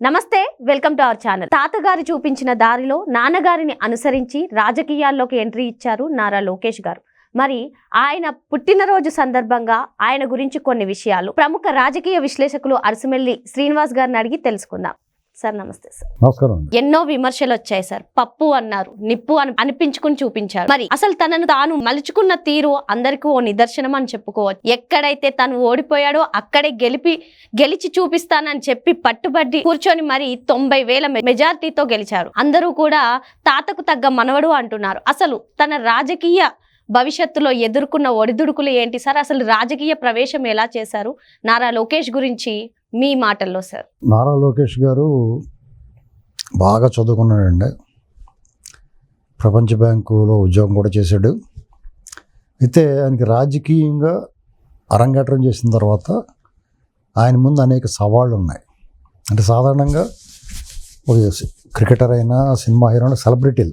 నమస్తే welcome to our channel. తాతగారు చూపించిన దారిలో నాన్నగారిని అనుసరించి రాజకీయాల్లోకి ఎంట్రీ ఇచ్చారు నారా లోకేష్ గారు. మరి ఆయన పుట్టినరోజు సందర్భంగా ఆయన గురించి కొన్ని విషయాలు ప్రముఖ రాజకీయ విశ్లేషకులు అరసమెల్లి శ్రీనివాస్ గారిని అడిగి తెలుసుకుందాం. సార్ నమస్తే సార్. నమస్కారం ఎన్నో విమర్శలు వచ్చాయి సార్. పప్పు అన్నారు నిప్పు అని అనిపించుకుని చూపించారు. మరి అసలు తనను తాను మలుచుకున్న తీరు అందరికీ ఓ నిదర్శనం అని చెప్పుకోవచ్చు. ఎక్కడైతే తను ఓడిపోయాడో అక్కడే గెలిపి గెలిచి చూపిస్తానని చెప్పి పట్టుబట్టి కూర్చొని మరి తొంభై వేల మెజారిటీతో గెలిచారు. అందరూ కూడా తాతకు తగ్గ మనవడు అంటున్నారు. అసలు తన రాజకీయ భవిష్యత్తులో ఎదుర్కొన్న ఒడిదుడుకులు ఏంటి సార్? అసలు రాజకీయ ప్రవేశం ఎలా చేశారు? నారా లోకేష్ గురించి మీ మాటల్లో సార్. నారా లోకేష్ గారు బాగా చదువుకున్నాడండి. ప్రపంచ బ్యాంకులో ఉద్యోగం కూడా చేశాడు. అయితే ఆయనకి రాజకీయంగా అరంగేట్రం చేసిన తర్వాత ఆయన ముందు అనేక సవాళ్ళు ఉన్నాయి. అంటే సాధారణంగా ఒక క్రికెటర్ అయినా సినిమా హీరో సెలబ్రిటీలు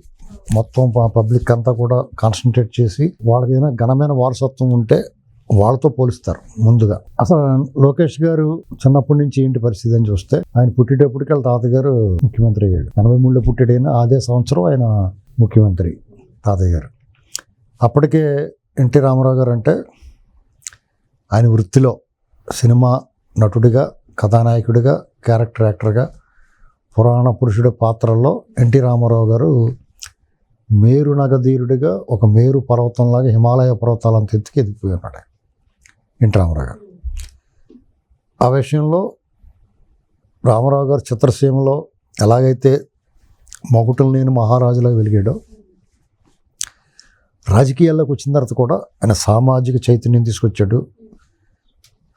మొత్తం పబ్లిక్ అంతా కూడా కాన్సన్ట్రేట్ చేసి వాళ్ళకి ఏదైనా ఘనమైన వారసత్వం ఉంటే వాళ్ళతో పోలుస్తారు ముందుగా. అసలు లోకేష్ గారు చిన్నప్పటి నుంచి ఏంటి పరిస్థితి అని చూస్తే ఆయన పుట్టేటప్పటికి వాళ్ళ తాతగారు ముఖ్యమంత్రి అయ్యాడు. ఎనభై మూడులో పుట్టాడైనా అదే సంవత్సరం ఆయన ముఖ్యమంత్రి తాతయ్య గారు అప్పటికే ఎన్టీ రామారావు గారు అంటే ఆయన వృత్తిలో సినిమా నటుడిగా కథానాయకుడిగా క్యారెక్టర్ యాక్టర్గా పురాణ పురుషుడి పాత్రల్లో ఎన్టీ రామారావు గారు మేరు నగధీరుడిగా ఒక మేరు పర్వతంలాగా హిమాలయ పర్వతాలంత ఎత్తుకి ఎదిగిపోయి ఉన్నాడు ఎన్టీ రామారావు గారు ఆ విషయంలో రామారావు గారు చిత్రసీమలో ఎలాగైతే మొగుటలు లేని మహారాజులా వెలిగాడో రాజకీయాల్లోకి వచ్చిన తర్వాత కూడా ఆయన సామాజిక చైతన్యం తీసుకొచ్చాడు.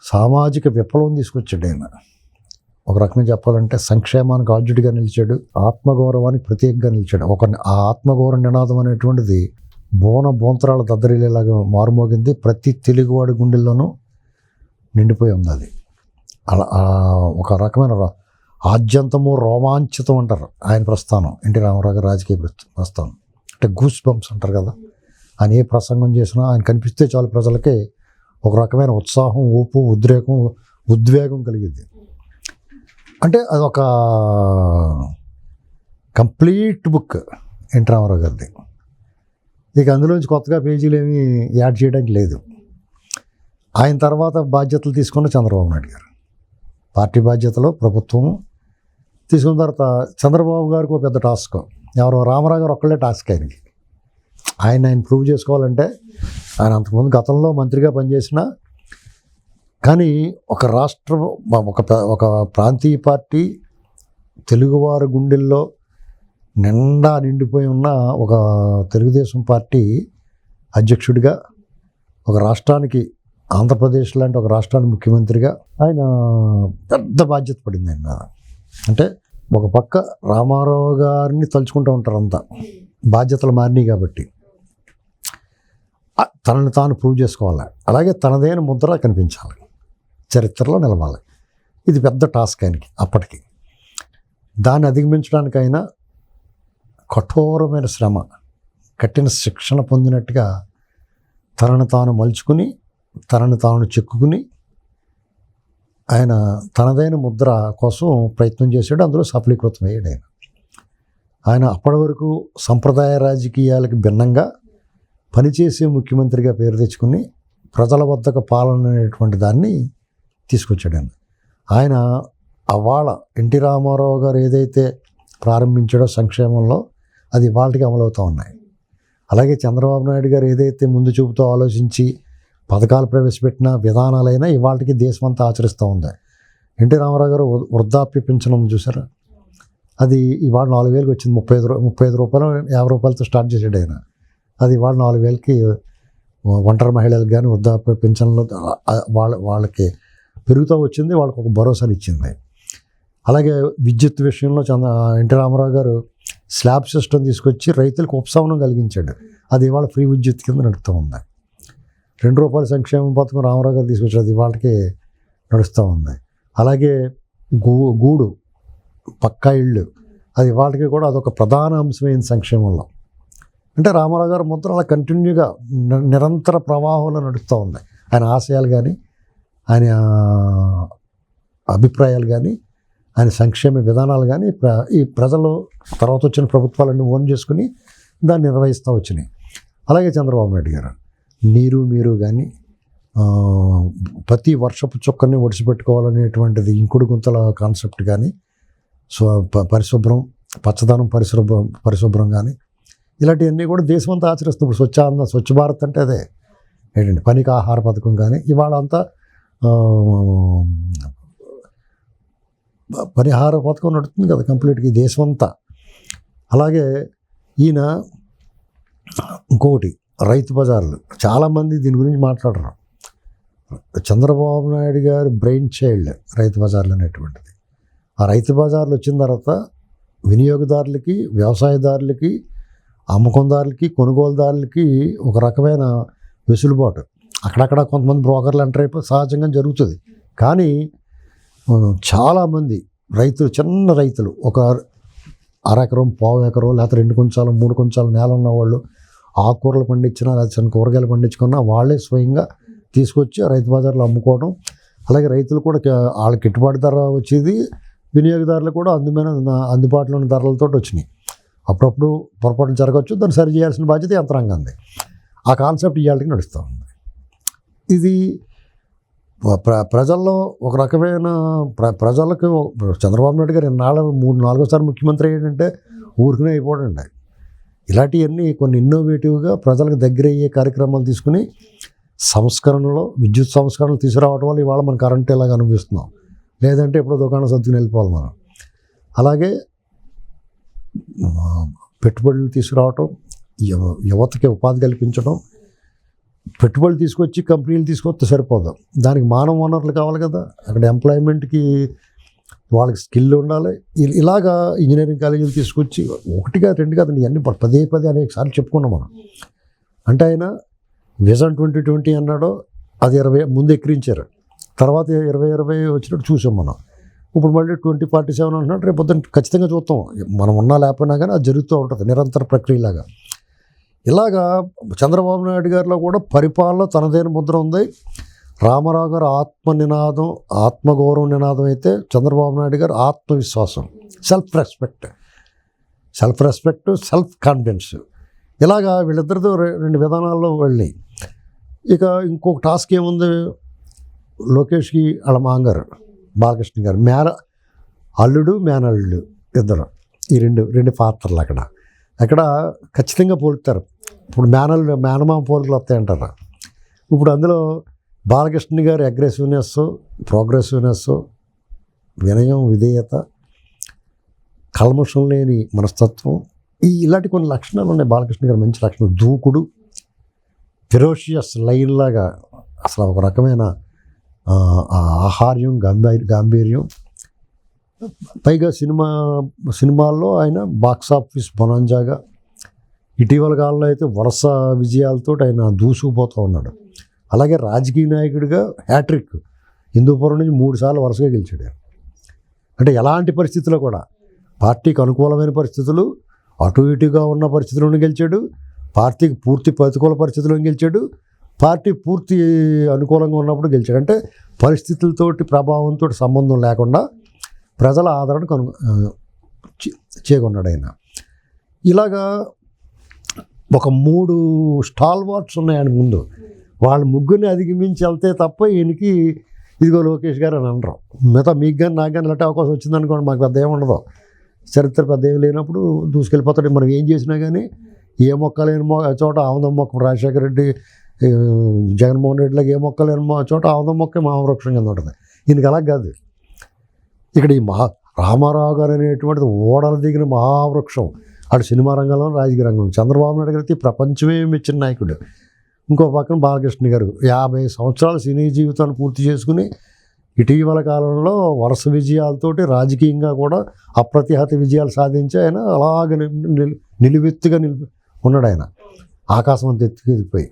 సామాజిక విప్లవం తీసుకొచ్చాడు ఆయన. ఒక రకంగా చెప్పాలంటే సంక్షేమానికి ఆద్యుడిగా నిలిచాడు ఆత్మగౌరవానికి ప్రత్యేకంగా నిలిచాడు. ఒక ఆ ఆత్మగౌరవ నినాదం అనేటువంటిది బోన బోంతరాల దద్దరిల్లేలాగా మారుమోగింది. ప్రతి తెలుగువాడి గుండెల్లోనూ నిండిపోయి ఉంది అది. అలా ఒక రకమైన ఆద్యంతము రోమాంచితం అంటారు ఆయన ప్రస్థానం. ఎన్టీ రామారావు గారు రాజకీయ ప్రస్థానం. అంటే గూస్ బంప్స్ అంటారు కదా. ఆయన ఏ ప్రసంగం చేసినా ఆయన కనిపిస్తే చాలు ప్రజలకి ఒక రకమైన ఉత్సాహం ఊపు ఉద్రేకం ఉద్వేగం కలిగింది. అంటే అదొక కంప్లీట్ బుక్ ఎన్టీ రామారావు గారిది. ఇక అందులోంచి కొత్తగా పేజీలు ఏమీ యాడ్ చేయడానికి లేదు. ఆయన తర్వాత బాధ్యతలు తీసుకున్న చంద్రబాబు నాయుడు గారు. పార్టీ బాధ్యతలు ప్రభుత్వం తీసుకున్న తర్వాత చంద్రబాబు గారికి ఒక పెద్ద టాస్క్. ఎవరో రామారావు గారు ఒక్కళ్ళే టాస్క్ ఆయనకి. ఆయన ఆయన ప్రూవ్ చేసుకోవాలంటే ఆయన అంతకుముందు గతంలో మంత్రిగా పనిచేసిన కానీ ఒక రాష్ట్ర ఒక ఒక ప్రాంతీయ పార్టీ తెలుగువారి గుండెల్లో నిండా నిండిపోయి ఉన్న ఒక తెలుగుదేశం పార్టీ అధ్యక్షుడిగా ఒక రాష్ట్రానికి ఆంధ్రప్రదేశ్ లాంటి ఒక రాష్ట్రానికి ముఖ్యమంత్రిగా ఆయన పెద్ద బాధ్యత పడింది ఆయన. అంటే ఒక పక్క రామారావు గారిని తలుచుకుంటూ ఉంటారు అంతా. బాధ్యతలు మారినాయి కాబట్టి. తనని తాను ప్రూవ్ చేసుకోవాలి. అలాగే తనదైన ముద్ర కనిపించాలి. చరిత్రలో నిలవాలి. ఇది పెద్ద టాస్క్ ఆయనకి అప్పటికి. దాన్ని అధిగమించడానికైనా కఠోరమైన శ్రమ కఠిన శిక్షణ పొందినట్టుగా తనను తాను మలుచుకుని తనను తాను చెక్కుకుని ఆయన తనదైన ముద్ర కోసం ప్రయత్నం చేశాడు. అందులో సఫలీకృతమయ్యాడు ఆయన. ఆయన అప్పటి వరకు సంప్రదాయ రాజకీయాలకు భిన్నంగా పనిచేసే ముఖ్యమంత్రిగా పేరు తెచ్చుకుని ప్రజల వద్దకు పాలన అనేటువంటి దాన్ని తీసుకొచ్చాడు ఆయన. ఆయన అవాళ ఎన్టీ రామారావు గారు ఏదైతే ప్రారంభించాడో సంక్షేమంలో అది వాళ్ళకి అమలవుతూ ఉన్నాయి. అలాగే చంద్రబాబు నాయుడు గారు ఏదైతే ముందు చూపుతో ఆలోచించి పథకాలు ప్రవేశపెట్టిన విధానాలైనా ఇవాళకి దేశమంతా ఆచరిస్తూ ఉంది. ఎన్టీ రామారావు గారు వృద్ధాప్య పింఛనం చూసారా? అది ఇవాళ నాలుగు వేలకి వచ్చింది. ముప్పై ఐదు ముప్పై ఐదు రూపాయలు యాభై రూపాయలతో స్టార్ట్ చేసాడు ఆయన. అది ఇవాళ నాలుగు వేలకి ఒంటరి మహిళలకు కానీ వృద్ధాప్య పెన్షన్లు వాళ్ళ వాళ్ళకి పెరుగుతూ వచ్చింది. వాళ్ళకి ఒక భరోసాని ఇచ్చింది అలాగే విద్యుత్ విషయంలో చంద్ర ఎన్టీ రామారావు గారు స్లాబ్ సిస్టమ్ తీసుకొచ్చి రైతులకు ఉపశమనం కలిగించాడు. అది ఇవాళ ఫ్రీ విద్యుత్ కింద నడుస్తూ ఉంది. రెండు రూపాయల సంక్షేమ పథకం రామారావు గారు తీసుకొచ్చారు. అది ఇవాళకి నడుస్తూ ఉంది. అలాగే గూ గూడు పక్కా ఇళ్ళు అది ఇవాళకి కూడా అదొక ప్రధాన అంశమైన సంక్షేమంలో. అంటే రామారావు గారు ముద్ర అలా కంటిన్యూగా నిరంతర ప్రవాహంలో నడుస్తూ ఉంది. ఆయన ఆశయాలు కానీ ఆయన అభిప్రాయాలు కానీ ఆయన సంక్షేమ విధానాలు కానీ ప్ర ఈ ప్రజలు తర్వాత వచ్చిన ప్రభుత్వాలన్నీ ఓన్ చేసుకుని దాన్ని నిర్వహిస్తూ వచ్చినాయి. అలాగే చంద్రబాబు నాయుడు గారు నీరు మీరు కానీ ప్రతి వర్షపు చుక్కని ఒడిసిపెట్టుకోవాలనేటువంటిది ఇంకుడు గుంతల కాన్సెప్ట్ కానీ సో ప- పరిశుభ్రం పచ్చదనం పరిశుభ్రం పరిశుభ్రం కానీ ఇలాంటివన్నీ కూడా దేశమంతా ఆచరిస్తుంది. ఇప్పుడు స్వచ్ఛాంద స్వచ్ఛ భారత్ అంటే అదే. ఏంటంటే పనికి ఆహార పథకం కానీ ఇవాళ అంతా పరిహార పథకం నడుస్తుంది కదా కంప్లీట్గా దేశమంతా. దేశం అంతా అలాగే ఈయన ఇంకొకటి రైతు బజార్లు. చాలామంది దీని గురించి మాట్లాడరు. చంద్రబాబు నాయుడు గారి బ్రెయిన్ చైల్డ్ రైతు బజార్లు అనేటువంటిది. ఆ రైతు బజార్లు వచ్చిన తర్వాత వినియోగదారులకి వ్యవసాయదారులకి అమ్మకందారులకి కొనుగోలుదారులకి ఒక రకమైన వెసులుబాటు. అక్కడక్కడ కొంతమంది బ్రోకర్లు ఎంటర్ అయిపోయి సహజంగా జరుగుతుంది. కానీ చాలామంది రైతులు చిన్న రైతులు ఒక అరెకరం పావు ఎకరం లేకపోతే రెండు కొంచాలు మూడు కొంచాలు నేల ఉన్న వాళ్ళు ఆకుకూరలు పండించినా లేదా చిన్న కూరగాయలు పండించుకున్నా వాళ్ళే స్వయంగా తీసుకొచ్చి రైతు బజార్లో అమ్ముకోవడం. అలాగే రైతులు కూడా వాళ్ళకి గిట్టుబాటు ధర వచ్చేది వినియోగదారులు కూడా అందుమైన అందుబాటులో ఉన్న ధరలతో వచ్చినాయి. అప్పుడప్పుడు పొరపాటు జరగవచ్చు దాన్ని సరి చేయాల్సిన బాధ్యత యంత్రాంగంది. ఆ కాన్సెప్ట్ ఇవాళకి నడుస్తూ ఉంది. ఇది ప్ర ప్రజల్లో ఒక రకమైన ప్ర ప్రజలకు చంద్రబాబు నాయుడు గారు ఇన్నాళ్ళ మూడు నాలుగోసారి ముఖ్యమంత్రి ఏంటంటే ఊరికనే అయిపోడండి. ఇలాంటివన్నీ కొన్ని ఇన్నోవేటివ్గా ప్రజలకు దగ్గర అయ్యే కార్యక్రమాలు తీసుకుని సంస్కరణలో విద్యుత్ సంస్కరణలు తీసుకురావడం వల్ల ఇవాళ మనం కరెంట్ ఇలాగ అనిపిస్తున్నాం లేదంటే ఇప్పుడు దుకాణం సర్దుకుని వెళ్ళిపోవాలి మనం. అలాగే పెట్టుబడులు తీసుకురావటం యువతకి ఉపాధి కల్పించడం పెట్టుబడులు తీసుకొచ్చి కంపెనీలు తీసుకొస్తే సరిపోదు. దానికి మానవ వనరులు కావాలి కదా. అక్కడ ఎంప్లాయ్మెంట్కి వాళ్ళకి స్కిల్ ఉండాలి. ఇ- ఇలాగా ఇంజనీరింగ్ కాలేజీలు తీసుకొచ్చి ఒకటిగా రెండు కాదండి ఇవన్నీ పదే పదే అనేక సార్లు చెప్పుకున్నాం మనం. అంటే ఆయన విజన్ ట్వంటీ ట్వంటీ అన్నాడో అది ఇరవై ముందు ఎక్కిరించారు. తర్వాత ఇరవై ఇరవై వచ్చినట్టు చూసాం మనం. ఇప్పుడు మళ్ళీ ట్వంటీ ఫార్టీ సెవెన్ అంటున్నాడు రేపు పొద్దున్న ఖచ్చితంగా చూస్తాం మనం ఉన్నా లేకపోయినా కానీ అది జరుగుతూ ఉంటుంది నిరంతర ప్రక్రియలాగా. ఇలాగా చంద్రబాబు నాయుడు గారిలో కూడా పరిపాలన తనదైన ముద్ర ఉంది. రామారావు గారు ఆత్మ నినాదం ఆత్మగౌరవ నినాదం అయితే చంద్రబాబు నాయుడు గారు ఆత్మవిశ్వాసం self respect self respect self confidence ఇలాగా వీళ్ళిద్దరితో రెండు విధానాల్లో వెళ్ళి ఇక ఇంకొక టాస్క్ ఏముంది? లోకేష్కి వాళ్ళ మాంగారు బాలకృష్ణ గారు మేన అల్లుడు మేనల్లుడు ఇద్దరు. ఈ రెండు రెండు పాత్రలు అక్కడ. అక్కడ ఖచ్చితంగా పోలుతారు. ఇప్పుడు మేనల్లుడు మేనమామ పోలికలు వస్తాయంటారు? ఇప్పుడు అందులో బాలకృష్ణ గారి అగ్రెసివ్నెస్ ప్రోగ్రెసివ్నెస్ వినయం విధేయత కల్మషం లేని మనస్తత్వం ఈ ఇలాంటి కొన్ని లక్షణాలు ఉన్నాయి బాలకృష్ణ గారు మంచి లక్షణాలు. దూకుడు ఫిరోషియస్ లైన్ లాగా అసలు ఒక రకమైన ఆహార్యం గాంభీర్యం పైగా సినిమా సినిమాల్లో ఆయన బాక్స్ ఆఫీస్ బొనాంజాగా ఇటీవల కాలంలో అయితే వరుస విజయాలతో ఆయన దూసుకుపోతూ ఉన్నాడు. అలాగే రాజకీయ నాయకుడిగా హ్యాట్రిక్ హిందూపురం నుంచి మూడు సార్లు వరుసగా గెలిచాడు అంటే ఎలాంటి పరిస్థితుల్లో కూడా పార్టీకి అనుకూలమైన పరిస్థితులు అటు ఇటుగా ఉన్న పరిస్థితులను గెలిచాడు పార్టీకి పూర్తి ప్రతికూల పరిస్థితులను గెలిచాడు పార్టీ పూర్తి అనుకూలంగా ఉన్నప్పుడు గెలిచాడు. అంటే పరిస్థితులతోటి ప్రభావంతో సంబంధం లేకుండా ప్రజల ఆదరణ కను ఆ, చేకొన్నాడు ఆయన. ఇలాగా ఒక మూడు స్టాల్ వార్డ్స్ ఉన్నాయి ఆయన ముందు. వాళ్ళ ముగ్గురిని అధిగమించి వెళ్తే తప్ప ఈయనకి ఇదిగో లోకేష్ గారు అని అనరు. మిగతా మీకు కానీ నాకు కానీ ఇలాంటి అవకాశం వచ్చిందనుకోండి మాకు పెద్ద ఏముండదు చరిత్ర పెద్ద ఏమి లేనప్పుడు దూసుకెళ్ళిపోతాడు. మనం ఏం చేసినా కానీ ఏ మొక్క లేని మొ చోట ఆముదం మొక్క రాజశేఖర రెడ్డి జగన్మోహన్ రెడ్డిలాగా ఏ మొక్క లేని చోట ఆముదం మొక్క మహావృక్షం కింద ఉంటుంది. ఈయనకి అలా కాదు. ఇక్కడ ఈ మహా రామారావు గారు అనేటువంటిది ఓడలు దిగిన మహావృక్షం. అటు సినిమా రంగంలో రాజకీయ రంగంలో. చంద్రబాబు నాయుడు గారికి ప్రపంచమే మెచ్చిన నాయకుడు. ఇంకో పక్కన బాలకృష్ణ గారు యాభై సంవత్సరాల సినీ జీవితాన్ని పూర్తి చేసుకుని ఇటీవల కాలంలో వరుస విజయాలతోటి రాజకీయంగా కూడా అప్రతిహత విజయాలు సాధించి ఆయన అలాగ నిలువెత్తుగా నిలిపి ఉన్నాడు ఆయన. ఆకాశం అంత ఎత్తుకెదిగిపోయి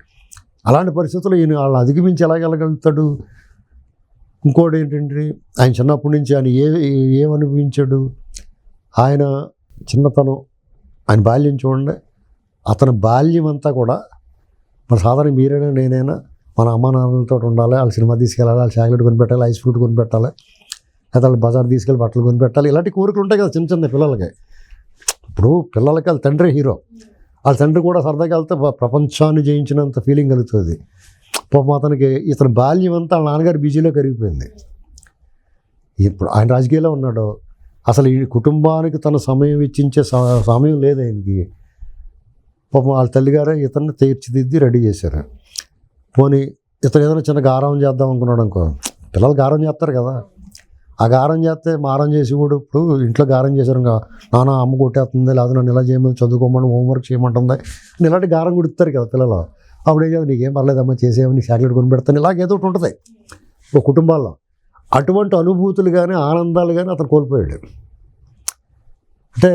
అలాంటి పరిస్థితుల్లో ఈయన వాళ్ళని అధిగమించి ఎలాగెళ్ళగలుగుతాడు ఇంకోటి ఏంటంటే ఆయన చిన్నప్పటి నుంచి ఆయన ఏ ఏమనిపించాడు ఆయన చిన్నతనం ఆయన బాల్యం చూడండి. అతని బాల్యం అంతా కూడా మన సాధారణ మీరైనా నేనైనా మన అమ్మ నాన్నలతో ఉండాలి వాళ్ళ సినిమా తీసుకెళ్ళాలి వాళ్ళ చాక్లెట్ కొనిపెట్టాలి ఐస్ ఫ్రూట్ కొనిపెట్టాలి లేదా వాళ్ళు బజార్ తీసుకెళ్ళి బట్టలు కొనిపెట్టాలి ఇలాంటి కోరికలు ఉంటాయి కదా చిన్న చిన్న పిల్లలకి. ఇప్పుడు పిల్లలకి వాళ్ళ తండ్రి హీరో. వాళ్ళ తండ్రి కూడా సరదాగా వెళ్తే ప్రపంచాన్ని జయించినంత ఫీలింగ్ కలుగుతుంది. పాపం అతనికి ఇతని బాల్యం అంతా నాన్నగారి నాన్నగారు బిజీలో కరిగిపోయింది. ఇప్పుడు ఆయన రాజకీయాల్లో ఉన్నాడు. అసలు ఈ కుటుంబానికి తన సమయం ఇచ్చించే సమయం లేదు ఆయనకి. పాపం వాళ్ళ తల్లిగారే ఇతన్ని తీర్చిదిద్ది రెడీ చేశారు. పోనీ ఇతను ఏదైనా చిన్న గారం చేద్దాం అనుకున్నాడు అనుకో. పిల్లలు గారం చేస్తారు కదా. ఆ గారం చేస్తే మారం చేసి కూడా ఇప్పుడు ఇంట్లో గారం చేశారు ఇంకా నాన్న అమ్మ కొట్టేస్తుంది. లేదా నన్ను ఇలా చేయమని చదువుకోమని హోంవర్క్ చేయమంటుంది. ఇలాంటి గారం కూడా ఇస్తారు కదా పిల్లలు. అప్పుడు ఏదో నీకేం పర్లేదమ్మా చేసేవని చాక్లెట్ కొని పెడతాను. ఇలాగ ఏదో ఒకటి ఉంటుంది. ఒక కుటుంబాల్లో అటువంటి అనుభూతులు కానీ ఆనందాలు కానీ అతను కోల్పోయాడు. అంటే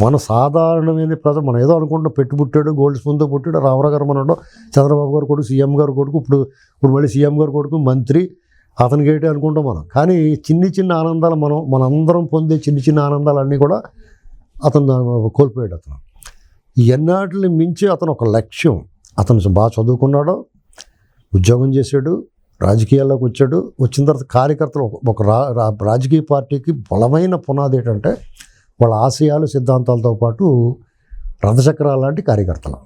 మన సాధారణమైన ప్రజలు మనం ఏదో అనుకుంటాం పెట్టి పుట్టాడు గోల్డ్ స్పూన్తో పుట్టాడు రామరావు గారు మనడం చంద్రబాబు గారు కొడుకు సీఎం గారు కొడుకు ఇప్పుడు ఇప్పుడు మళ్ళీ సీఎం గారు కొడుకు మంత్రి అతనికి ఏంటి అనుకుంటాం మనం. కానీ చిన్ని చిన్న ఆనందాలు మనం మనందరం పొందే చిన్న చిన్న ఆనందాలన్నీ కూడా అతను కోల్పోయాడు అతను. ఎన్నాటిని మించి అతను ఒక లక్ష్యం. అతను బాగా చదువుకున్నాడు ఉద్యోగం చేశాడు రాజకీయాల్లోకి వచ్చాడు. వచ్చిన తర్వాత కార్యకర్తలు ఒక- రా రాజకీయ పార్టీకి బలమైన పునాది ఏంటంటే వాళ్ళ ఆశయాలు సిద్ధాంతాలతో పాటు రథచక్రాలు లాంటి కార్యకర్తలు.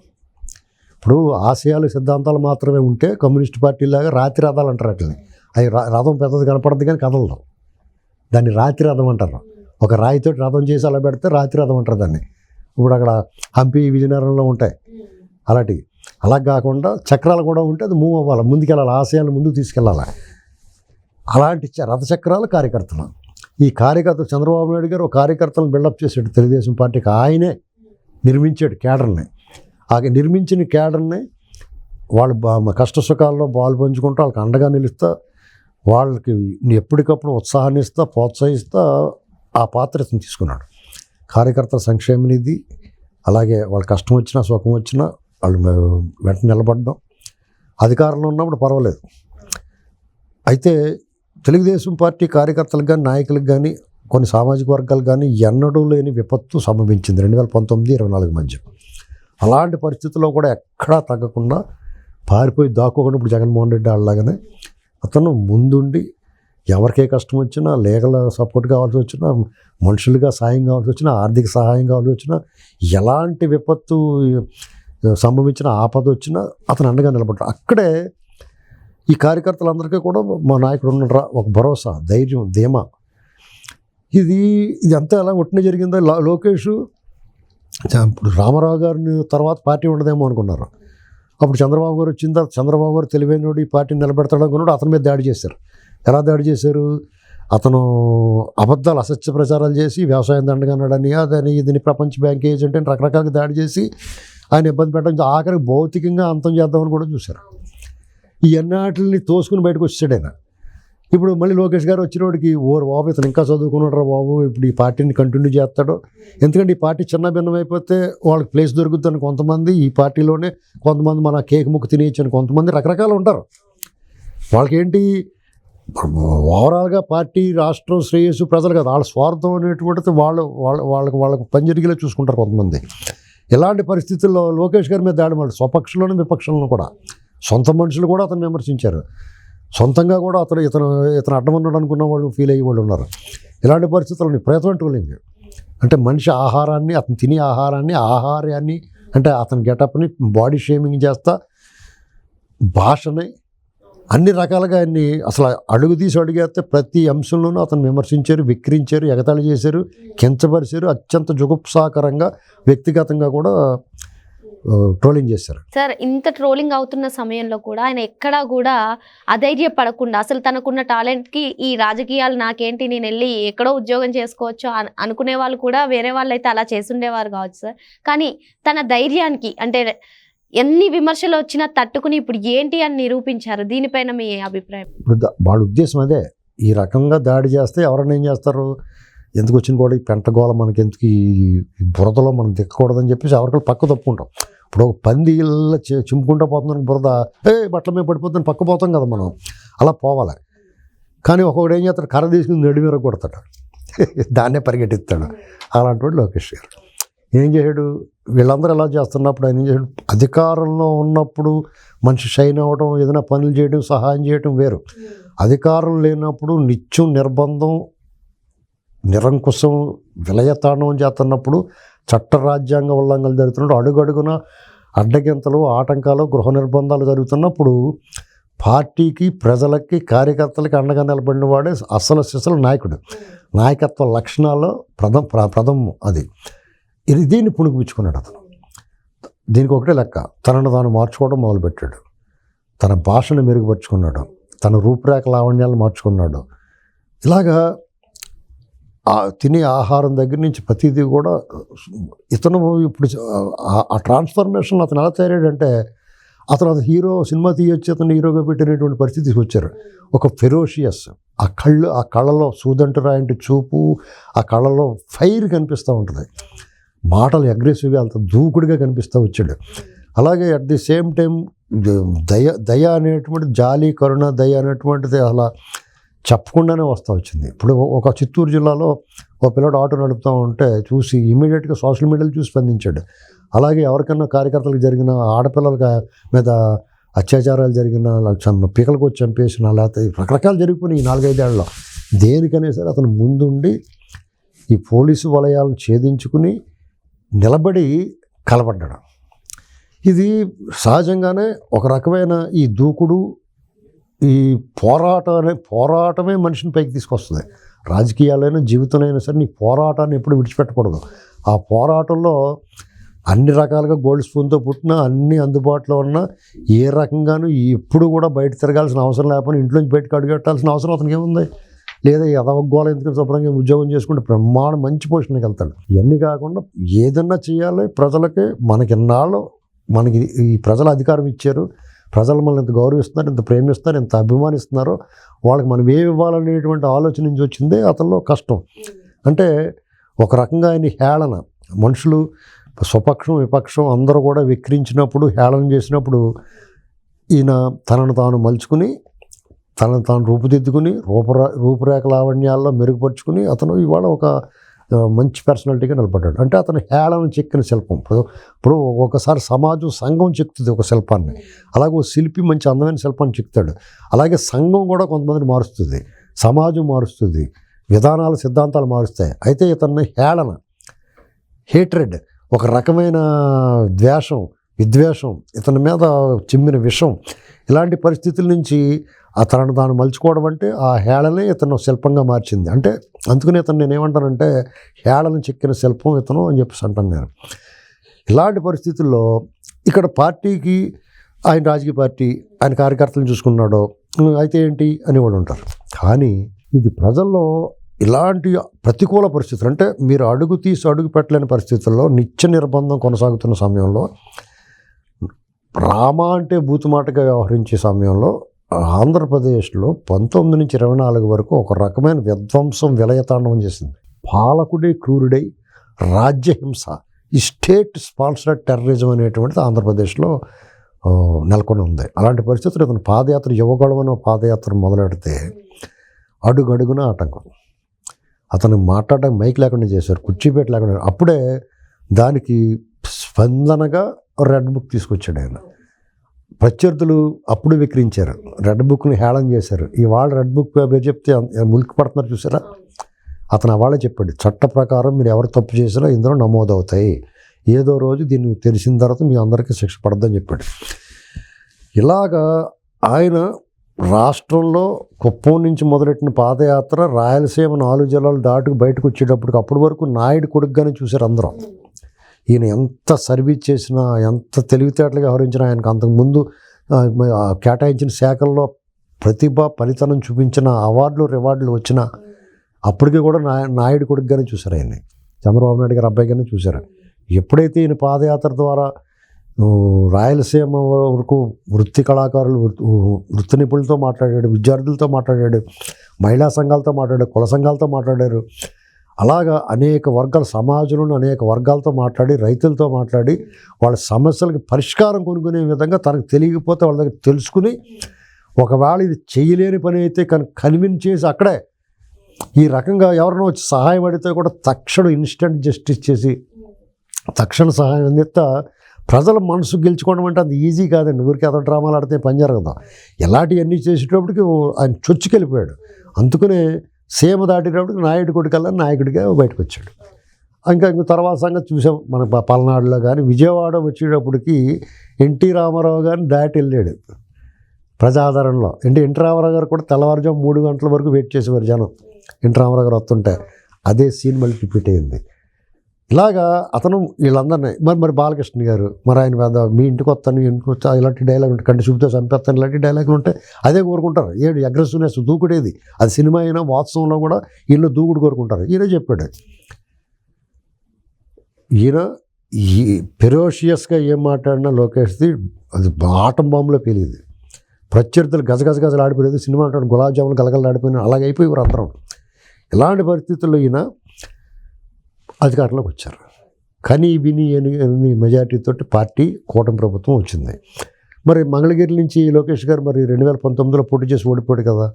ఇప్పుడు ఆశయాలు సిద్ధాంతాలు మాత్రమే ఉంటే కమ్యూనిస్ట్ పార్టీలాగా రాతి రథాలు అంటారు వాటిని. అవి రథం పెద్దది కనపడదు కానీ కదలదు దాన్ని రాతి రథం అంటారు. ఒక రాయితో రథం చేసి అలా పెడితే రాతి రథం అంటారు దాన్ని. ఇప్పుడు అక్కడ హంపి విజయనగరంలో ఉంటాయి. అలాంటివి. అలా కాకుండా చక్రాలు కూడా ఉంటే అది మూవ్ అవ్వాలి. ముందుకెళ్ళాలి. ఆశయాన్ని ముందుకు తీసుకెళ్ళాలి. అలాంటి చ- రథచక్రాలు కార్యకర్తలు. ఈ కార్యకర్త చంద్రబాబు నాయుడు గారు ఒక కార్యకర్తలను బిల్డప్ చేశాడు తెలుగుదేశం పార్టీకి. ఆయనే నిర్మించాడు కేడర్ని ఆ నిర్మించిన కేడర్ని వాళ్ళు బా- కష్ట సుఖాల్లో బాలు పంచుకుంటూ వాళ్ళకి అండగా నిలుస్తా వాళ్ళకి ఎప్పటికప్పుడు ఉత్సాహాన్ని ఇస్తా ప్రోత్సహిస్తా ఆ పాత్ర తీసుకున్నాడు. కార్యకర్తల సంక్షేమ నిధి అలాగే వాళ్ళ కష్టం వచ్చినా సుఖం వచ్చినా వాళ్ళు వెంట నిలబడడం. అధికారంలో ఉన్నప్పుడు పర్వాలేదు. అయితే తెలుగుదేశం పార్టీ కార్యకర్తలకు కానీ నాయకులకు కానీ కొన్ని సామాజిక వర్గాలు కానీ ఎన్నడూ లేని విపత్తు సంభవించింది రెండు వేల పంతొమ్మిది ఇరవై నాలుగు మధ్య. అలాంటి పరిస్థితుల్లో కూడా ఎక్కడా తగ్గకుండా పారిపోయి దాక్కోకుండా ఇప్పుడు జగన్మోహన్ రెడ్డి అలాగనే అతను ముందుండి ఎవరికే కష్టం వచ్చినా లీగల్ సపోర్ట్ కావాల్సి వచ్చినా మనుషులుగా సాయం కావాల్సి వచ్చినా ఆర్థిక సహాయం కావాల్సి వచ్చినా ఎలాంటి విపత్తు సంభవించిన ఆపద వచ్చినా అతను అండగా నిలబడ్డాడు. అక్కడే ఈ కార్యకర్తలందరికీ కూడా మా నాయకుడు ఉన్నట్రా ఒక భరోసా ధైర్యం ధీమా. ఇది ఇది అంతా ఎలా ఒట్టిన జరిగిందో లోకేష్ ఇప్పుడు రామారావు గారిని తర్వాత పార్టీ ఉండదేమో అనుకున్నారు. అప్పుడు చంద్రబాబు గారు వచ్చిన తర్వాత చంద్రబాబు గారు తెలివైనడు ఈ పార్టీని నిలబెడతాడు అనుకున్నాడు అతని మీద దాడి చేశారు. ఎలా దాడి చేశారు? అతను అబద్ధాలు అసత్య ప్రచారాలు చేసి వ్యవసాయం దండగా అన్నాడని అదని ఇదని ప్రపంచ బ్యాంక్ ఏజెంట్ అని రకరకాలుగా దాడి చేసి ఆయన ఇబ్బంది పెట్టడం ఆఖరికి భౌతికంగా అంతం చేద్దామని కూడా చూశారు. ఈ ఎన్నాటిని తోసుకుని బయటకు వచ్చాడు ఆయన. ఇప్పుడు మళ్ళీ లోకేష్ గారు వచ్చినోడికి ఓరు బాబు ఇతను ఇంకా చదువుకున్నాడు బాబు ఇప్పుడు ఈ పార్టీని కంటిన్యూ చేస్తాడు. ఎందుకంటే ఈ పార్టీ చిన్న భిన్నం అయిపోతే వాళ్ళకి ప్లేస్ దొరుకుతుందని కొంతమంది ఈ పార్టీలోనే కొంతమంది మన కేక్ ముక్కు తినేయచ్చని కొంతమంది రకరకాలు ఉంటారు. వాళ్ళకేంటి? ఓవరాల్గా పార్టీ రాష్ట్రం శ్రేయస్సు ప్రజలు కదా. వాళ్ళ స్వార్థం అనేటువంటిది వాళ్ళు వాళ్ళ వాళ్ళకి వాళ్ళకి పని జరిగేలా చూసుకుంటారు కొంతమంది. ఇలాంటి పరిస్థితుల్లో లోకేష్ గారి మీద దాడి వాళ్ళు స్వపక్షంలోనే విపక్షంలో కూడా. సొంత మనుషులు కూడా అతను విమర్శించారు. సొంతంగా కూడా అతను ఇతను ఇతను అడ్డం ఉన్నాడు అనుకున్న వాళ్ళు ఫీల్ అయ్యే వాళ్ళు ఉన్నారు. ఇలాంటి పరిస్థితులు ప్రయత్నం టూలింగ్ అంటే మనిషి ఆహారాన్ని అతను తినే ఆహారాన్ని ఆహార్యాన్ని అంటే అతని గెటప్ని బాడీ షేమింగ్ చేస్తా భాషని అన్ని రకాలుగా ఆయన్ని అసలు అడుగు తీసి అడిగేస్తే ప్రతి అంశంలోనూ అతను విమర్శించారు విక్రించారు ఎగతాళి చేశారు కించపరిచారు అత్యంత జుగుప్సాకరంగా వ్యక్తిగతంగా కూడా ట్రోలింగ్ చేశారు. సార్ ఇంత ట్రోలింగ్ అవుతున్న సమయంలో కూడా ఆయన ఎక్కడా కూడా అధైర్యపడకుండా అసలు తనకున్న టాలెంట్కి ఈ రాజకీయాలు నాకేంటి నేను వెళ్ళి ఎక్కడో ఉద్యోగం చేసుకోవచ్చు అనుకునే వాళ్ళు కూడా వేరే వాళ్ళు అయితే అలా చేసుండేవారు కావచ్చు సార్. కానీ తన ధైర్యానికి అంటే ఎన్ని విమర్శలు వచ్చినా తట్టుకుని ఇప్పుడు ఏంటి అని నిరూపించారు? దీనిపైన మీ అభిప్రాయం? ఇప్పుడు వాళ్ళ ఉద్దేశం అదే. ఈ రకంగా దాడి చేస్తే ఎవరైనా ఏం చేస్తారు? ఎందుకు వచ్చిన కూడా ఈ పెంటగోళ మనకి ఎందుకు ఈ బురదలో మనం దిక్కకూడదని చెప్పేసి ఎవరికైనా పక్క తప్పుకుంటాం. ఇప్పుడు ఒక పంది ఇళ్ళ చింపుకుంటూ పోతుందని బురద ఏ బట్టల మీద పడిపోతుంది పక్క పోతాం కదా మనం. అలా పోవాలి. కానీ ఒక్కొక్కడు ఏం చేస్తాడు? కర్ర తీసుకుని నడి మీద కొడతాడు. దాన్నే పరిగెట్టిస్తాడు అలాంటి వాడు లోకేష్ గారు. ఏం చేశాడు? వీళ్ళందరూ ఎలా చేస్తున్నప్పుడు ఆయన అధికారంలో ఉన్నప్పుడు మనిషి షైన్ అవ్వడం ఏదైనా పనులు చేయడం సహాయం చేయడం వేరు. అధికారం లేనప్పుడు నిత్యం నిర్బంధం నిరంకుశం విలయతాండవం చేస్తున్నప్పుడు చట్ట రాజ్యాంగ ఉల్లంఘనలు జరుగుతున్నప్పుడు అడుగడుగున అడ్డగింతలు ఆటంకాలు గృహ నిర్బంధాలు జరుగుతున్నప్పుడు పార్టీకి ప్రజలకి కార్యకర్తలకి అండగా నిలబడిన వాడే అసలు సిసలు నాయకుడు. నాయకత్వ లక్షణాల్లో ప్రథమ ప్ర- ప్రథమం అది. ఇది దీన్ని పుణుకుపుచ్చుకున్నాడు అతను. దీనికి ఒకటే లెక్క తనను తాను మార్చుకోవడం మొదలుపెట్టాడు. తన భాషను మెరుగుపరుచుకున్నాడు. తన రూపురేఖ లావణ్యాలను మార్చుకున్నాడు. ఇలాగా ఆ తినే ఆహారం దగ్గర నుంచి ప్రతిదీ కూడా ఇతను ఇప్పుడు ఆ- ట్రాన్స్ఫర్మేషన్ అతను ఎలా తయారాడంటే అతను అది హీరో సినిమా తీయొచ్చి అతను హీరోగా పెట్టినటువంటి పరిస్థితి వచ్చారు. ఒక ఫెరోషియస్ ఆ కళ్ళు ఆ కళ్ళలో సూదంటు రాయంటి చూపు ఆ కళ్ళలో ఫైర్ కనిపిస్తూ ఉంటుంది. మాటలు అగ్రెసివ్గా అంత దూకుడుగా కనిపిస్తూ వచ్చాడు. అలాగే అట్ ది సేమ్ టైం దయ దయ అనేటువంటి జాలి కరుణ దయ అనేటువంటిది అలా చెప్పకుండానే వస్తూ వచ్చింది. ఇప్పుడు ఒక చిత్తూరు జిల్లాలో ఒక పిల్లడు ఆటో నడుపుతూ ఉంటే చూసి ఇమీడియట్గా సోషల్ మీడియాలో చూసి స్పందించాడు. అలాగే ఎవరికన్నా కార్యకర్తలకు జరిగిన ఆడపిల్లల మీద అత్యాచారాలు జరిగిన చం- పీకలకు వచ్చి చంపేసిన లేకపోతే రకరకాలు జరిగిపోయినాయి ఈ నాలుగైదేళ్ళలో దేనికనే సరే అతను ముందుండి ఈ పోలీసు వలయాలను ఛేదించుకుని నిలబడి కలబడ్డాడు ఇది సహజంగానే ఒక రకమైన ఈ దూకుడు ఈ పోరాటం అనే పోరాటమే మనిషిని పైకి తీసుకొస్తుంది. రాజకీయాలైనా జీవితంలో సరే నీ పోరాటాన్ని ఎప్పుడు విడిచిపెట్టకూడదు. ఆ పోరాటంలో అన్ని రకాలుగా గోల్డ్ స్పూన్తో పుట్టిన అన్ని అందుబాటులో ఉన్న ఏ రకంగానూ ఎప్పుడు కూడా బయట తిరగాల్సిన అవసరం లేకపోయినా ఇంట్లోంచి బయటకు అడుగెట్టాల్సిన అవసరం అతనికి ఏముంది? లేదా ఎదవగోళ ఎందుకు శుభ్రంగా ఉద్యోగం చేసుకుంటే బ్రహ్మాండ మంచి పొజిషన్కి వెళ్తాడు. ఇవన్నీ కాకుండా ఏదన్నా చేయాలి. ప్రజలకి మనకి ఎన్నాళ్ళు మనకి ఈ ప్రజలు అధికారం ఇచ్చారు. ప్రజలు మనల్ని ఎంత గౌరవిస్తున్నారు ఎంత ప్రేమిస్తున్నారు ఎంత అభిమానిస్తున్నారో వాళ్ళకి మనం ఏమి ఇవ్వాలనేటువంటి ఆలోచన నుంచి వచ్చిందే అతనిలో కష్టం. అంటే ఒక రకంగా ఆయన హేళన. మనుషులు స్వపక్షం విపక్షం అందరూ కూడా విక్రించినప్పుడు హేళన చేసినప్పుడు ఈయన తనను తాను మలుచుకుని తనను తాను రూపుదిద్దుకుని రూపరా రూపురేఖ లావణ్యాల్లో మెరుగుపరుచుకుని అతను ఇవాళ ఒక మంచి పర్సనాలిటీగా నిలబడ్డాడు. అంటే అతను హేళన చెక్కిన శిల్పం. ఇప్పుడు ఇప్పుడు ఒకసారి సమాజం సంఘం చెక్కుతుంది ఒక శిల్పాన్ని. అలాగే ఒక శిల్పి మంచి అందమైన శిల్పాన్ని చెక్తాడు అలాగే సంఘం కూడా కొంతమందిని మారుస్తుంది. సమాజం మారుస్తుంది. విధానాలు సిద్ధాంతాలు మారుస్తాయి. అయితే ఇతన్ని హేళన హేట్రెడ్ ఒక రకమైన ద్వేషం విద్వేషం ఇతని మీద చిమ్మిన విషం ఇలాంటి పరిస్థితుల నుంచి ఆ తనను తాను మలుచుకోవడం అంటే ఆ హేళనే ఇతను శిల్పంగా మార్చింది. అంటే అందుకని ఇతను నేను ఏమంటానంటే చెక్కిన శిల్పం ఇతను అని చెప్పేసి అంటాను నేను. ఇలాంటి పరిస్థితుల్లో ఇక్కడ పార్టీకి ఆయన రాజకీయ పార్టీ ఆయన కార్యకర్తలను చూసుకున్నాడో అయితే ఏంటి అని వాళ్ళు ఉంటారు. కానీ ఇది ప్రజల్లో ఇలాంటి ప్రతికూల పరిస్థితులు అంటే మీరు అడుగు తీసి అడుగు పెట్టలేని పరిస్థితుల్లో నిత్య నిర్బంధం కొనసాగుతున్న సమయంలో రామ అంటే బూతుమాటగా వ్యవహరించే సమయంలో ఆంధ్రప్రదేశ్లో పంతొమ్మిది నుంచి ఇరవై నాలుగు వరకు ఒక రకమైన విధ్వంసం విలయతాండవం చేసింది. పాలకుడే క్రూరుడై రాజ్యహింస ఈ స్టేట్ స్పాన్సర్డ్ టెర్రరిజం అనేటువంటిది ఆంధ్రప్రదేశ్లో నెలకొని ఉంది. అలాంటి పరిస్థితులు ఇతను పాదయాత్ర యువగొడవన పాదయాత్ర మొదలెడితే అడుగడుగున ఆటంకం. అతను మాట్లాడడం మైక్ లేకుండా చేశారు కుర్చీపేట లేకుండా. అప్పుడే దానికి స్పందనగా రెడ్ బుక్ తీసుకొచ్చాడు ఆయన. ప్రత్యర్థులు అప్పుడు విక్రించారు రెడ్ బుక్ని హేళన చేశారు. ఇవాళ రెడ్ బుక్ పేరు చెప్తే ములికి పడుతున్నారు చూసారా? అతను అవాళ్ళే చెప్పాడు చట్ట ప్రకారం మీరు ఎవరు తప్పు చేసినా ఇందులో నమోదవుతాయి. ఏదో రోజు దీన్ని తెలిసిన తర్వాత మీ అందరికీ శిక్ష పడద్దని చెప్పాడు. ఇలాగా ఆయన రాష్ట్రంలో కుప్పం నుంచి మొదలెట్టిన పాదయాత్ర రాయలసీమ నాలుగు జిల్లాలు దాటుకు బయటకు వచ్చేటప్పటికి అప్పటి వరకు నాయుడు కొడుకుగానే చూశారు అందరం. ఈయన ఎంత సర్వీస్ చేసినా ఎంత తెలివితేటలుగా వ్యవహరించినా ఆయనకు అంతకుముందు కేటాయించిన శాఖల్లో ప్రతిభ ఫలితనం చూపించిన అవార్డులు రివార్డులు వచ్చిన అప్పటికి కూడా నా నాయుడు కొడుకుగానే చూశారు ఆయన్ని. చంద్రబాబు నాయుడు గారు అబ్బాయిగానే చూశారు. ఎప్పుడైతే ఈయన పాదయాత్ర ద్వారా రాయలసీమ వరకు వృత్తి కళాకారులు వృత్తి నిపుణులతో మాట్లాడాడు విద్యార్థులతో మాట్లాడాడు మహిళా సంఘాలతో మాట్లాడాడు కుల సంఘాలతో మాట్లాడారు అలాగా అనేక వర్గాల సమాజంలోని అనేక వర్గాలతో మాట్లాడి రైతులతో మాట్లాడి వాళ్ళ సమస్యలకు పరిష్కారం కొనుక్కునే విధంగా తనకు తెలియకపోతే వాళ్ళ దగ్గర తెలుసుకుని ఒకవేళ ఇది చేయలేని పని అయితే కనుక కన్విన్స్ చేసి అక్కడే ఈ రకంగా ఎవరినో వచ్చి సహాయం అడిగితే కూడా తక్షణ ఇన్స్టెంట్ జస్టిస్ చేసి తక్షణ సహాయం అందిస్తా ప్రజల మనసు గెలుచుకోవడం అంటే అంత ఈజీ కాదండి. ఊరికి అతను డ్రామాలు ఆడితే పని జరగదు. ఇలాంటివన్నీ చేసేటప్పటికి ఓ- ఆయన చొచ్చుకెళ్ళిపోయాడు. అందుకనే సీమ దాటేటప్పుడు నాయుడు కొడుకల్లా నాయకుడిగా బయటకు వచ్చాడు ఇంకా ఇంక తర్వాత సంగతి చూసాం. మన పల్నాడులో కానీ విజయవాడ వచ్చేటప్పటికి ఎన్టీ రామారావు గారిని దాటి వెళ్ళాడు ప్రజాదరణలో. అంటే ఎన్టీ రామారావు గారు కూడా తెల్లవారుజాము మూడు గంటల వరకు వెయిట్ చేసేవారు జనం. ఎన్టీ రామారావు గారు వస్తుంటే అదే సీన్ మళ్ళీ రిపీట్ అయింది. ఇలాగా అతను వీళ్ళందరినీ మరి మరి బాలకృష్ణ గారు మరి ఆయన పెద్ద మీ ఇంటికి వస్తాను ఇంటికి వచ్చా ఇలాంటి డైలాగ్ ఉంటాయి కంటి చూపుతో చంపేస్తాను ఇలాంటి డైలాగులు ఉంటాయి అదే కోరుకుంటారు. ఏడు అగ్రెసివ్నెస్ దూకుడేది. అది సినిమా అయినా వాత్సవంలో కూడా వీళ్ళు దూకుడు కోరుకుంటారు. ఈయన చెప్పాడు. ఈయన ఈ ఫెరోషియస్గా ఏం మాట్లాడినా లోకేష్ది అది ఆటం బాంబులో పేలింది. ప్రత్యర్థులు గజగజ గజలు ఆడిపోయేది సినిమా అంటాడు గులాబ్ జాములు గలగలు ఆడిపోయిన అలాగైపోయి అయిపోయి అందరం. ఇలాంటి పరిస్థితుల్లో ఈయన అధికారంలోకి వచ్చారు. కానీ విని అని మెజార్టీతో పార్టీ కూటమి ప్రభుత్వం వచ్చింది. మరి మంగళగిరి నుంచి లోకేష్ గారు మరి రెండు వేల పంతొమ్మిదిలో పోటీ చేసి ఓడిపోయాడు కదా.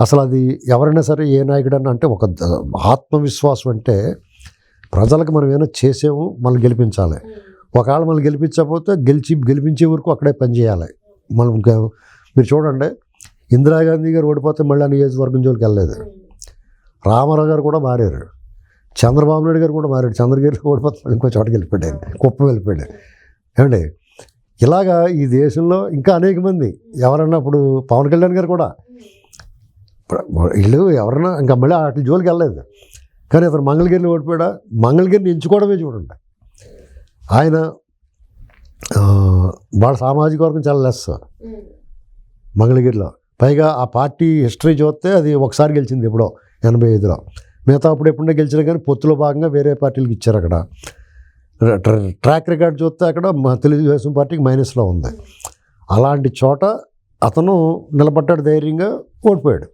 అసలు అది ఎవరైనా సరే ఏ నాయకుడన్నా అంటే ఒక ఆత్మవిశ్వాసం అంటే ప్రజలకు మనం ఏమైనా చేసాము మనం గెలిపించాలి. ఒకవేళ మనం గెలిపించకపోతే గెలిచి గెలిపించే వరకు అక్కడే పనిచేయాలి మనం మీరు చూడండి ఇందిరాగాంధీ గారు ఓడిపోతే మళ్ళీ ఆ నియోజకవర్గం జోలికి వెళ్ళలేదు. రామారావు గారు కూడా మారారు. చంద్రబాబు నాయుడు గారు కూడా మారాడు. చంద్రగిరి ఓడిపోతే ఇంకో చోటకి వెళ్ళిపోయాడు. ఆయన. కుప్పం వెళ్ళిపోయాడు. ఏమండి? ఇలాగా ఈ దేశంలో ఇంకా అనేక మంది ఎవరన్నా ఇప్పుడు పవన్ కళ్యాణ్ గారు కూడా వీళ్ళు ఎవరన్నా ఇంకా మళ్ళీ వాటి జోలికి వెళ్ళలేదు. కానీ అతను మంగళగిరిని ఓడిపోయాడా? మంగళగిరిని ఎంచుకోవడమే చూడండి. ఆయన వాళ్ళ సామాజిక వర్గం చాలా లెస్. మంగళగిరిలో. పైగా ఆ పార్టీ హిస్టరీ చూస్తే అది ఒకసారి గెలిచింది ఎప్పుడో ఎనభై ఐదులో. మిగతా అప్పుడు ఎప్పుడైనా గెలిచినా కానీ పొత్తులో భాగంగా వేరే పార్టీలకు ఇచ్చారు అక్కడ. ట్రాక్ రికార్డ్ చూస్తే అక్కడ మా తెలుగుదేశం పార్టీకి మైనస్లో ఉంది. అలాంటి చోట అతను నిలబడ్డాడు ధైర్యంగా ఓడిపోయాడు.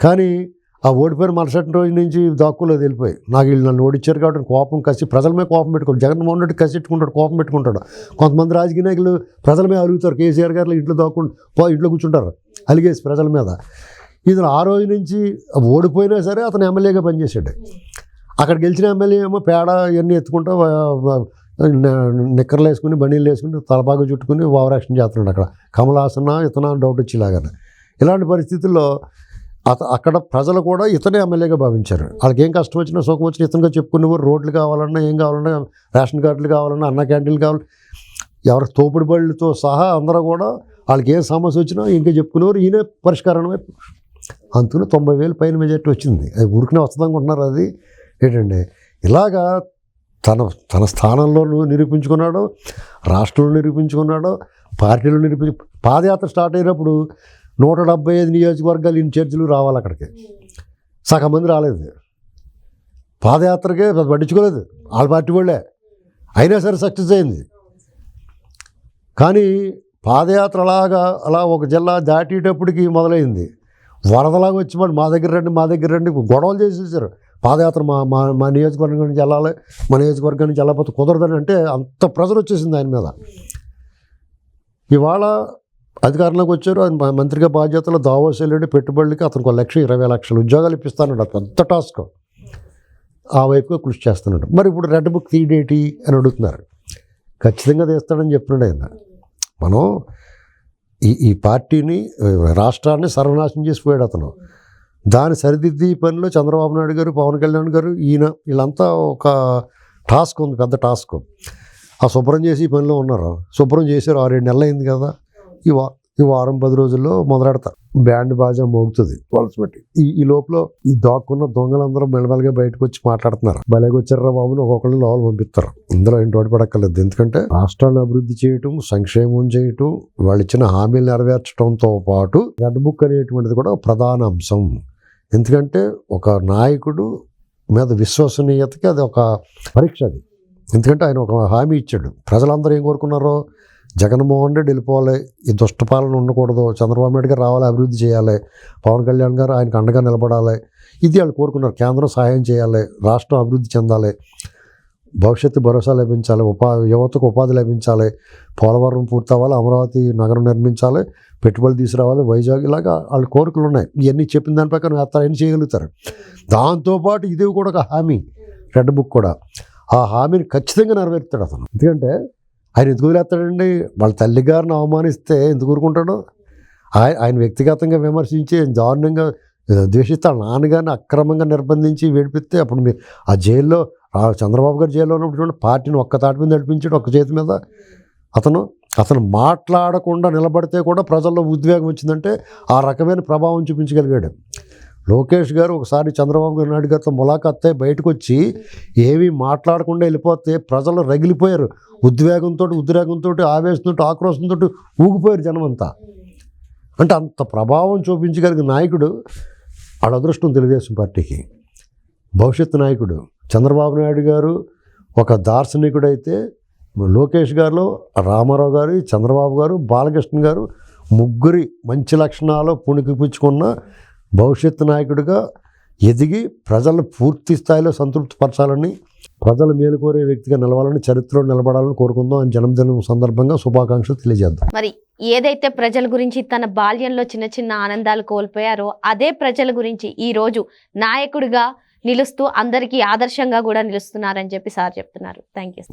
కానీ ఆ ఓడిపోయిన మరుసటి రోజు నుంచి దాక్కులో వెళ్ళిపోయి నాకు వీళ్ళు నన్ను ఓడిచ్చారు కాబట్టి కోపం కసి ప్రజల మీద కోపం పెట్టుకోడు జగన్మోహన్ రెడ్డి కసి పెట్టుకుంటాడు కోపం పెట్టుకుంటాడు. కొంతమంది రాజకీయ నాయకులు ప్రజల మీద అలుగుతారు. కేసీఆర్ గారు ఇంట్లో దాక్కుంటూ ఇంట్లో కూర్చుంటారు. అలిగేసి ప్రజల మీద. ఇది ఆ రోజు నుంచి ఓడిపోయినా సరే అతను ఎమ్మెల్యేగా పనిచేసాడు అక్కడ గెలిచిన ఎమ్మెల్యే ఏమో పేడ ఇవన్నీ ఎత్తుకుంటూ నిక్కర్లు వేసుకుని బండిలు వేసుకుని తలపాగా చుట్టుకుని ఓవరాక్షన్ చేస్తున్నాడు అక్కడ. కమలాసన ఇతన డౌట్ వచ్చేలాగానే. ఇలాంటి పరిస్థితుల్లో అత అక్కడ ప్రజలు కూడా ఇతనే ఎమ్మెల్యేగా భావించారు. వాళ్ళకి ఏం కష్టం వచ్చినా సుఖం వచ్చినా ఇతనిగా చెప్పుకునేవారు రోడ్లు కావాలన్నా ఏం కావాలన్నా రేషన్ కార్డులు కావాలన్నా అన్న క్యాంటీన్లు కావాలి ఎవరికి తోపుడు బళ్ళతో సహా అందరూ కూడా వాళ్ళకి ఏం సమస్య వచ్చినా ఇంకా చెప్పుకునేవారు. ఈయనే పరిష్కారం అందుకని తొంభై వేలు పైన మెజార్టీ వచ్చింది. అది ఊరికనే వస్తుంది అనుకుంటున్నారు అది. ఏంటండి ఇలాగా తన తన స్థానంలో నిరూపించుకున్నాడు రాష్ట్రంలో నిరూపించుకున్నాడు పార్టీలో నిరూపించు పాదయాత్ర స్టార్ట్ అయినప్పుడు నూట డెబ్బై ఐదు నియోజకవర్గాలు ఇన్ఛార్జీలు రావాలి అక్కడికి. సగం మంది రాలేదు. పాదయాత్రకే పట్టించుకోలేదు. వాళ్ళ పార్టీ వాళ్ళే. అయినా సరే సక్సెస్ అయింది. కానీ పాదయాత్ర అలాగా అలా ఒక జిల్లా దాటేటప్పటికి మొదలైంది. వరదలాగా వచ్చి మరి మా దగ్గర రండి మా దగ్గర రండి గొడవలు చేసేసారు. పాదయాత్ర మా మా మా నియోజకవర్గం నుంచి వెళ్ళాలి మా నియోజకవర్గం నుంచి వెళ్ళకపోతే కుదరదని అంటే అంత ప్రెజర్ వచ్చేసింది ఆయన మీద. ఇవాళ అధికారంలోకి వచ్చారు ఆయన మంత్రిగా బాధ్యతలు దావోస్ వెళ్ళాడు పెట్టుబడులకి అతనికి ఒక లక్ష ఇరవై లక్షలు ఉద్యోగాలు ఇప్పిస్తానండి పెద్ద టాస్క్. ఆ వైపుగా కృషి చేస్తున్నాడు. మరి ఇప్పుడు రెడ్ బుక్ తీడేటి అని అడుగుతున్నారు. ఖచ్చితంగా తీస్తాడని చెప్తున్నాడు ఆయన. మనం ఈ ఈ పార్టీని రాష్ట్రాన్ని సర్వనాశనం చేసిపోయాడు అతను. దాని సరిదిద్ది పనిలో చంద్రబాబు నాయుడు గారు పవన్ కళ్యాణ్ గారు ఈయన వీళ్ళంతా ఒక టాస్క్ ఉంది పెద్ద టాస్క్. ఆ శుభ్రం చేసి ఈ పనిలో ఉన్నారు. శుభ్రం చేశారు ఆరేడు నెలలు అయింది కదా. ఈ ఈ వారం పది రోజుల్లో మొదలెడతారు. బ్యాండ్ బాజా మోగుతుంది. వాళ్ళకి పెట్టి. ఈ ఈ లోపల ఈ దాక్కున్న దొంగలందరూ మెల్లమెల్లగా బయటకు వచ్చి మాట్లాడుతున్నారు. భలేగా వచ్చారా బాబుని ఒక్కొక్కరిని లోపల పంపిస్తారు. ఇందులో ఏంటి పడక్కర్లేదు ఎందుకంటే రాష్ట్రాన్ని అభివృద్ధి చేయటం సంక్షేమం చేయటం వాళ్ళు ఇచ్చిన హామీలు నెరవేర్చడంతో పాటు రెడ్ బుక్ అనేటువంటిది కూడా ప్రధాన అంశం. ఎందుకంటే ఒక నాయకుడు మీద విశ్వసనీయతకి అది ఒక పరీక్ష అది. ఎందుకంటే ఆయన ఒక హామీ ఇచ్చాడు. ప్రజలందరూ ఏం కోరుకున్నారో జగన్మోహన్ రెడ్డి వెళ్ళిపోవాలి. ఈ దుష్టపాలన ఉండకూడదు. చంద్రబాబు నాయుడు గారు రావాలి అభివృద్ధి చేయాలి. పవన్ కళ్యాణ్ గారు ఆయనకు అండగా నిలబడాలి. ఇది వాళ్ళు కోరుకున్నారు. కేంద్రం సహాయం చేయాలి. రాష్ట్రం అభివృద్ధి చెందాలి. భవిష్యత్తు భరోసా లభించాలి. ఉపా యువతకు ఉపాధి లభించాలి. పోలవరం పూర్తవ్వాలి. అమరావతి నగరం నిర్మించాలి. పెట్టుబడులు తీసుకురావాలి. వైజాగ్ ఇలాగా వాళ్ళ కోరికలు ఉన్నాయి. ఇవన్నీ చెప్పిన దాని ప్రకారం అతను చేయగలుగుతారు. దాంతోపాటు ఇది కూడా ఒక హామీ. రెడ్ బుక్ కూడా. ఆ హామీని ఖచ్చితంగా నెరవేరుతాడు అతను. ఎందుకంటే ఆయన ఎందుకు వదిలేస్తాడండి? వాళ్ళ తల్లిగారిని అవమానిస్తే ఎందుకు ఊరుకుంటాడు? ఆయన ఆయన వ్యక్తిగతంగా విమర్శించి దారుణంగా ఆ, ద్వేషిస్తాడు. నాన్నగారిని అక్రమంగా నిర్బంధించి వేడిపిస్తే అప్పుడు మీరు ఆ జైల్లో ఆ చంద్రబాబు గారు జైల్లో ఉన్నప్పుడు చూడండి పార్టీని ఒక్క తాటి మీద నడిపించాడు ఒక్క చేతి మీద. అతను అతను మాట్లాడకుండా నిలబడితే కూడా ప్రజల్లో ఉద్వేగం వచ్చిందంటే ఆ రకమైన ప్రభావం చూపించగలిగాడు. లోకేష్ గారు ఒకసారి చంద్రబాబు నాయుడు గారితో ములాఖాతే బయటకు వచ్చి ఏమీ మాట్లాడకుండా వెళ్ళిపోతే ప్రజలు రగిలిపోయారు. ఉద్వేగంతో ఉద్రేకంతో ఆవేశంతో ఆక్రోశంతో ఊగిపోయారు జనం అంతా అంటే అంత ప్రభావం చూపించగలిగిన నాయకుడు వాళ్ళ అదృష్టం తెలుగుదేశం పార్టీకి. భవిష్యత్తు నాయకుడు చంద్రబాబు నాయుడు గారు ఒక దార్శనికుడైతే లోకేష్ గారు రామారావు గారు చంద్రబాబు గారు బాలకృష్ణ గారు ముగ్గురి మంచి లక్షణాలు పుణికిపుచ్చుకున్న భవిష్యత్తు నాయకుడిగా ఎదిగి ప్రజలను పూర్తి స్థాయిలో సంతృప్తిపరచాలని ప్రజలు మేలుకోరే వ్యక్తిగా నిలవాలని చరిత్రలో నిలబడాలని కోరుకుందాం అని జన్మదినం సందర్భంగా శుభాకాంక్షలు తెలియజేద్దాం. మరి ఏదైతే ప్రజల గురించి తన బాల్యంలో చిన్న చిన్న ఆనందాలు కోల్పోయారో అదే ప్రజల గురించి ఈ రోజు నాయకుడిగా నిలుస్తూ అందరికీ ఆదర్శంగా కూడా నిలుస్తున్నారని చెప్పి సార్ చెప్తున్నారు. Thank you